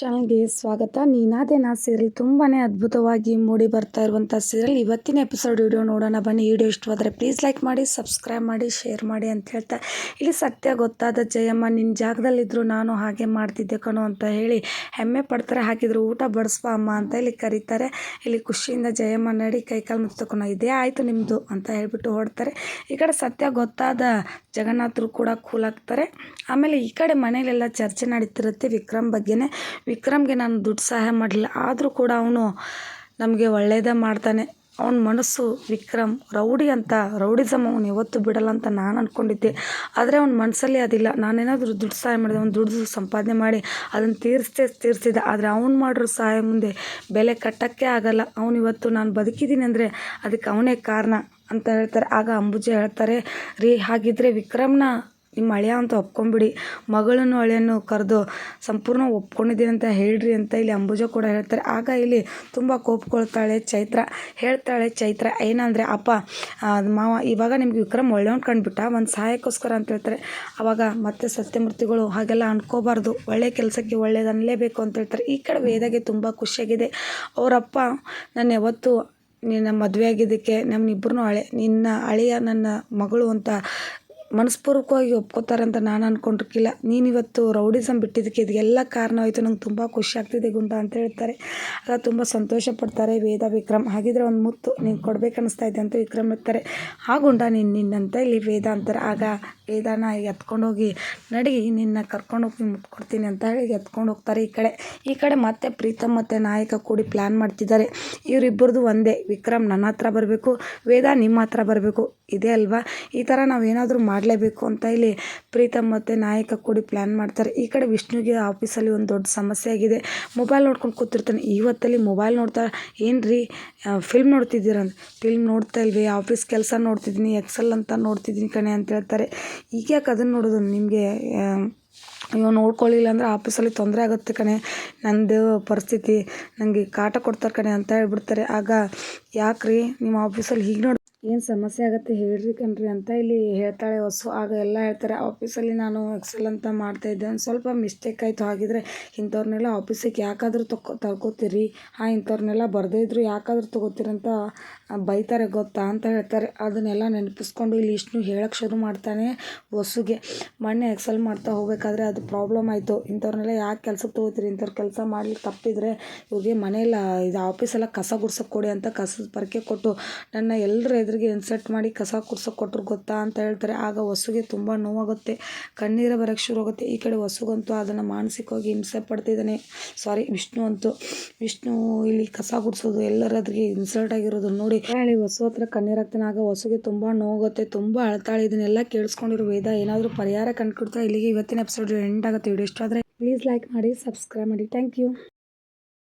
ಚಾನಲ್ಗೆ ಸ್ವಾಗತ. ನೀನಾದೇನಾ ಸೀರಿಯಲ್ ತುಂಬಾ ಅದ್ಭುತವಾಗಿ ಮೂಡಿ ಬರ್ತಾ ಇರುವಂಥ ಸೀರಿಯಲ್ ಇವತ್ತಿನ ಎಪಿಸೋಡ್ ವಿಡಿಯೋ ನೋಡೋಣ ಬನ್ನಿ. ವಿಡಿಯೋ ಇಷ್ಟವಾದರೆ ಪ್ಲೀಸ್ ಲೈಕ್ ಮಾಡಿ, ಸಬ್ಸ್ಕ್ರೈಬ್ ಮಾಡಿ, ಶೇರ್ ಮಾಡಿ ಅಂತ ಹೇಳ್ತಾ ಇಲ್ಲಿ ಸತ್ಯ ಗೊತ್ತಾದ ಜಯಮ್ಮ ನಿನ್ನ ಜಾಗದಲ್ಲಿದ್ದರು ನಾನು ಹಾಗೆ ಮಾಡ್ತಿದ್ದೆ ಕಣೋ ಅಂತ ಹೇಳಿ ಹೆಮ್ಮೆ ಪಡ್ತಾರೆ. ಹಾಕಿದ್ರು ಊಟ ಬಡಿಸ್ಬಾ ಅಮ್ಮ ಅಂತ ಇಲ್ಲಿ ಕರೀತಾರೆ. ಇಲ್ಲಿ ಖುಷಿಯಿಂದ ಜಯಮ್ಮ ನಡಿ ಕೈಕಾಲು ಮುಚ್ತಕೊಂಡು ಇದೇ ಆಯಿತು ನಿಮ್ಮದು ಅಂತ ಹೇಳ್ಬಿಟ್ಟು ಹೊಡ್ತಾರೆ ಈ ಕಡೆ ಸತ್ಯ ಗೊತ್ತಾದ ಜಗನ್ನಾಥರು ಕೂಡ ಕೂಲಾಗ್ತಾರೆ. ಆಮೇಲೆ ಈ ಕಡೆ ಮನೇಲೆಲ್ಲ ಚರ್ಚೆ ನಡೀತಿರುತ್ತೆ ವಿಕ್ರಮ್ ಬಗ್ಗೆನೇ. ವಿಕ್ರಮ್ಗೆ ನಾನು ದುಡ್ಡು ಸಹಾಯ ಮಾಡಲಿಲ್ಲ. ಆದರೂ ಕೂಡ ಅವನು ನಮಗೆ ಒಳ್ಳೆಯದೇ ಮಾಡ್ತಾನೆ. ಅವನ ಮನಸ್ಸು ವಿಕ್ರಮ್, ರೌಡಿ ಅಂತ ರೌಡಿಸಮ್ ಅವನು ಯಾವತ್ತೂ ಬಿಡಲ್ಲ ಅಂತ ನಾನು ಅಂದ್ಕೊಂಡಿದ್ದೆ ಆದರೆ ಅವ್ನ ಮನಸ್ಸಲ್ಲಿ ಅದಿಲ್ಲ. ನಾನೇನಾದರೂ ದುಡ್ಡು ಸಹಾಯ ಮಾಡಿದೆ, ಅವ್ನು ದುಡ್ಡು ಸಂಪಾದನೆ ಮಾಡಿ ಅದನ್ನು ತೀರಿಸ್ತೇ ತೀರಿಸಿದ. ಆದರೆ ಅವ್ನು ಮಾಡಿರೋ ಸಹಾಯ ಮುಂದೆ ಬೆಲೆ ಕಟ್ಟೋಕ್ಕೆ ಆಗಲ್ಲ. ಅವನು ಇವತ್ತು ನಾನು ಬದುಕಿದ್ದೀನಿ ಅಂದರೆ ಅದಕ್ಕೆ ಅವನೇ ಕಾರಣ ಅಂತ ಹೇಳ್ತಾರೆ. ಆಗ ಅಂಬುಜ ಹೇಳ್ತಾರೆ, ರೀ ಹಾಗಿದ್ದರೆ ವಿಕ್ರಮ್ನ ನಿಮ್ಮ ಅಳಿಯ ಅಂತ ಒಪ್ಕೊಂಬಿಡಿ. ಮಗಳನ್ನು ಅಳಿಯನ್ನು ಕರೆದು ಸಂಪೂರ್ಣ ಒಪ್ಕೊಂಡಿದ್ದೀನಿ ಅಂತ ಹೇಳ್ರಿ ಅಂತ ಇಲ್ಲಿ ಅಂಬುಜ ಕೂಡ ಹೇಳ್ತಾರೆ. ಆಗ ಇಲ್ಲಿ ತುಂಬ ಕೋಪಕೊಳ್ತಾಳೆ ಚೈತ್ರ ಹೇಳ್ತಾಳೆ, ಚೈತ್ರ ಏನಂದರೆ, ಅಪ್ಪ ಮಾವ, ಇವಾಗ ನಿಮ್ಗೆ ವಿಕ್ರಮ್ ಒಳ್ಳೆಯವ್ನು ಕಂಡುಬಿಟ್ಟ, ಒಂದು ಸಹಾಯಕ್ಕೋಸ್ಕರ ಅಂತ ಹೇಳ್ತಾರೆ. ಆವಾಗ ಮತ್ತೆ ಸತ್ಯಮೂರ್ತಿಗಳು ಹಾಗೆಲ್ಲ ಅನ್ಕೋಬಾರ್ದು. ಒಳ್ಳೆಯ ಕೆಲಸಕ್ಕೆ ಒಳ್ಳೇದು ಅನ್ನಲೇಬೇಕು ಅಂತ ಹೇಳ್ತಾರೆ. ಈ ಕಡೆ ವೇದಗೆ ತುಂಬ ಖುಷಿಯಾಗಿದೆ. ಅವರಪ್ಪ, ನಾನು ಯಾವತ್ತು ನಿನ್ನ ಮದುವೆ ಆಗಿದ್ದಕ್ಕೆ ನಮ್ಮನ್ನಿಬ್ಬರನ್ನೂ ಹಳೆ, ನಿನ್ನ ಅಳಿಯ ನನ್ನ ಮಗಳು ಅಂತ ಮನಸ್ಪೂರ್ವಕವಾಗಿ ಒಪ್ಕೋತಾರೆ ಅಂತ ನಾನು ಅಂದ್ಕೊಂಡಿರ್ಕಿಲ್ಲ ನೀನು ಇವತ್ತು ರೌಡಿಸಮ್ ಬಿಟ್ಟಿದ್ದಕ್ಕೆ ಇದೆಲ್ಲ ಕಾರಣವಾಯಿತು ನಂಗೆ ತುಂಬ ಖುಷಿ ಆಗ್ತಿದೆ ಗುಂಡ ಅಂತ ಹೇಳ್ತಾರೆ. ಆಗ ತುಂಬ ಸಂತೋಷ ಪಡ್ತಾರೆ ವೇದ, ವಿಕ್ರಮ್. ಹಾಗಿದ್ರೆ ಒಂದು ಮುತ್ತು ನೀನು ಕೊಡ್ಬೇಕು ಅನ್ನಿಸ್ತಾ ಇದೆ ಅಂತ ವಿಕ್ರಮ್ ಇರ್ತಾರೆ ಆ ಗುಂಡ ನೀನು ನಿನ್ನಂತ ಇಲ್ಲಿ ವೇದ ಅಂತಾರೆ. ಆಗ ವೇದನ ಎತ್ಕೊಂಡೋಗಿ ನಡಿ, ನಿನ್ನ ಕರ್ಕೊಂಡೋಗಿ ಮುತ್ತು ಕೊಡ್ತೀನಿ ಅಂತ ಹೇಳಿ ಎತ್ಕೊಂಡು ಹೋಗ್ತಾರೆ ಈ ಕಡೆ. ಈ ಕಡೆ ಮತ್ತೆ ಪ್ರೀತಮ್ ಮತ್ತು ನಾಯಕ ಕೂಡಿ ಪ್ಲ್ಯಾನ್ ಮಾಡ್ತಿದ್ದಾರೆ. ಇವರಿಬ್ಬರದು ಒಂದೇ. ವಿಕ್ರಮ್ ನನ್ನ ಹತ್ರ ಬರಬೇಕು, ವೇದ ನಿಮ್ಮ ಹತ್ರ ಬರಬೇಕು. ಇದೇ ಅಲ್ವಾ? ಈ ಥರ ನಾವು ಏನಾದರೂ ಮಾಡಲೇಬೇಕು ಅಂತ ಇಲ್ಲಿ ಪ್ರೀತಮ್ ಮತ್ತು ನಾಯಕ ಕೂಡಿ ಪ್ಲ್ಯಾನ್ ಮಾಡ್ತಾರೆ. ಈ ಕಡೆ ವಿಷ್ಣುಗೆ ಆಫೀಸಲ್ಲಿ ಒಂದು ದೊಡ್ಡ ಸಮಸ್ಯೆ ಆಗಿದೆ. ಮೊಬೈಲ್ ನೋಡ್ಕೊಂಡು ಕೂತಿರ್ತಾನೆ. ಇವತ್ತಲ್ಲಿ ಮೊಬೈಲ್ ನೋಡ್ತಾ ಏನು ರೀ ಫಿಲ್ಮ್ ನೋಡ್ತಿದ್ದೀರಂತ ಫಿಲ್ಮ್ ನೋಡ್ತಾ ಇಲ್ವಿ ಆಫೀಸ್ ಕೆಲಸ ನೋಡ್ತಿದ್ದೀನಿ ಎಕ್ಸೆಲ್ ಅಂತ ನೋಡ್ತಿದ್ದೀನಿ ಕಣೆ ಅಂತ ಹೇಳ್ತಾರೆ. ಈಗ ಯಾಕೆ ಅದನ್ನು ನೋಡೋದು? ನಿಮಗೆ ಅಯ್ಯೋ ನೋಡ್ಕೊಳ್ಳಿಲ್ಲ ಅಂದರೆ ಆಫೀಸಲ್ಲಿ ತೊಂದರೆ ಆಗುತ್ತೆ ಕಣೆ. ನಂದು ಪರಿಸ್ಥಿತಿ ನನಗೆ ಕಾಟ ಕೊಡ್ತಾರೆ ಕಣೆ ಅಂತ ಹೇಳ್ಬಿಡ್ತಾರೆ. ಆಗ ಯಾಕ್ರಿ? ನಿಮ್ಮ ಆಫೀಸಲ್ಲಿ ಹೀಗೆ ನೋಡಿ ಏನು ಸಮಸ್ಯೆ ಆಗುತ್ತೆ ಹೇಳ್ರಿ ಕಣ್ರಿ ಅಂತ ಇಲ್ಲಿ ಹೇಳ್ತಾಳೆ. ಹೊಸು ಆಗ ಎಲ್ಲ ಹೇಳ್ತಾರೆ ಆಫೀಸಲ್ಲಿ ನಾನು ಎಕ್ಸೆಲ್ ಅಂತ ಮಾಡ್ತಾಯಿದ್ದೆ ಒಂದು ಸ್ವಲ್ಪ ಮಿಸ್ಟೇಕ್ ಆಯಿತು. ಹಾಗಿದ್ರೆ ಇಂಥವ್ರನ್ನೆಲ್ಲ ಆಫೀಸಿಗೆ ಯಾಕಾದರೂ ತಗೋ ತಗೋತೀರಿ ಹಾಂ, ಇಂಥವ್ರನ್ನೆಲ್ಲ ಬರದೇ ಇದ್ರು ಯಾಕಾದರೂ ತಗೋತೀರಂತ ಬೈತಾರೆ ಗೊತ್ತಾ ಅಂತ ಹೇಳ್ತಾರೆ. ಅದನ್ನೆಲ್ಲ ನೆನಪಿಸ್ಕೊಂಡು ಇಲ್ಲಿ ಇಷ್ಟು ಹೇಳಕ್ಕೆ ಶುರು ಮಾಡ್ತಾನೆ ಹೊಸುಗೆ. ಮೊನ್ನೆ ಎಕ್ಸೆಲ್ ಮಾಡ್ತಾ ಹೋಗಬೇಕಾದ್ರೆ ಅದು ಪ್ರಾಬ್ಲಮ್ ಆಯಿತು. ಇಂಥವ್ರನ್ನೆಲ್ಲ ಯಾಕೆ ಕೆಲ್ಸಕ್ಕೆ ತೊಗೋತೀರಿ? ಇಂಥವ್ರ ಕೆಲಸ ಮಾಡ್ಲಿಕ್ಕೆ ತಪ್ಪಿದ್ರೆ ಇವ್ರಿಗೆ ಮನೆಯಲ್ಲ ಇದು ಆಫೀಸೆಲ್ಲ ಕಸ ಗುಡ್ಸಕ್ಕೆ ಕೊಡಿ ಅಂತ ಕಸದ ಪರಕೆ ಕೊಟ್ಟು ನನ್ನ ಎಲ್ಲರ ಎದುರಿಗೆ ಇನ್ಸಲ್ಟ್ ಮಾಡಿ ಕಸ ಗುಡ್ಸೋಕೆ ಕೊಟ್ಟರು ಗೊತ್ತಾ ಅಂತ ಹೇಳ್ತಾರೆ. ಆಗ ಹೊಸುಗೆ ತುಂಬ ನೋವಾಗುತ್ತೆ. ಕಣ್ಣೀರು ಬರೋಕ್ಕೆ ಶುರು ಆಗುತ್ತೆ. ಈ ಕಡೆ ವಸುಗಂತೂ ಅದನ್ನು ಮಾನಸಿಕವಾಗಿ ಹಿಂಸೆ ಪಡ್ತಿದ್ದಾನೆ. ಸಾರಿ ವಿಷ್ಣು ಅಂತೂ. ವಿಷ್ಣು ಇಲ್ಲಿ ಕಸ ಗುಡಿಸೋದು ಎಲ್ಲರ ಎದುರಿಗೆ ಇನ್ಸಲ್ಟ್ ಆಗಿರೋದು ನೋಡಿ. ಹೇಳಿ, ವಸು ಹತ್ರ ಕಣ್ಣೀರಾಗ್ತಾನೆ ಆಗ ಹೊಸುಗೆ ತುಂಬ ನೋವಾಗುತ್ತೆ. ತುಂಬ ಅಳ್ತಾಳೆ. ಇದನ್ನೆಲ್ಲ ಕೇಳಿಸ್ಕೊಂಡಿರೋ ವೇದ ಏನಾದರೂ ಪರಿಹಾರ ಕಂಡುಕೊಡ್ತಾ ಇಲ್ಲಿಗೆ ಇವತ್ತಿನ ಎಪಿಸೋಡ್ ಎಂಡ್ ಆಗುತ್ತೆ. ವಿಡಿಯೋ ಇಷ್ಟ ಆದರೆ ಪ್ಲೀಸ್ ಲೈಕ್ ಮಾಡಿ ಸಬ್ಸ್ಕ್ರೈಬ್ ಮಾಡಿ. Thank you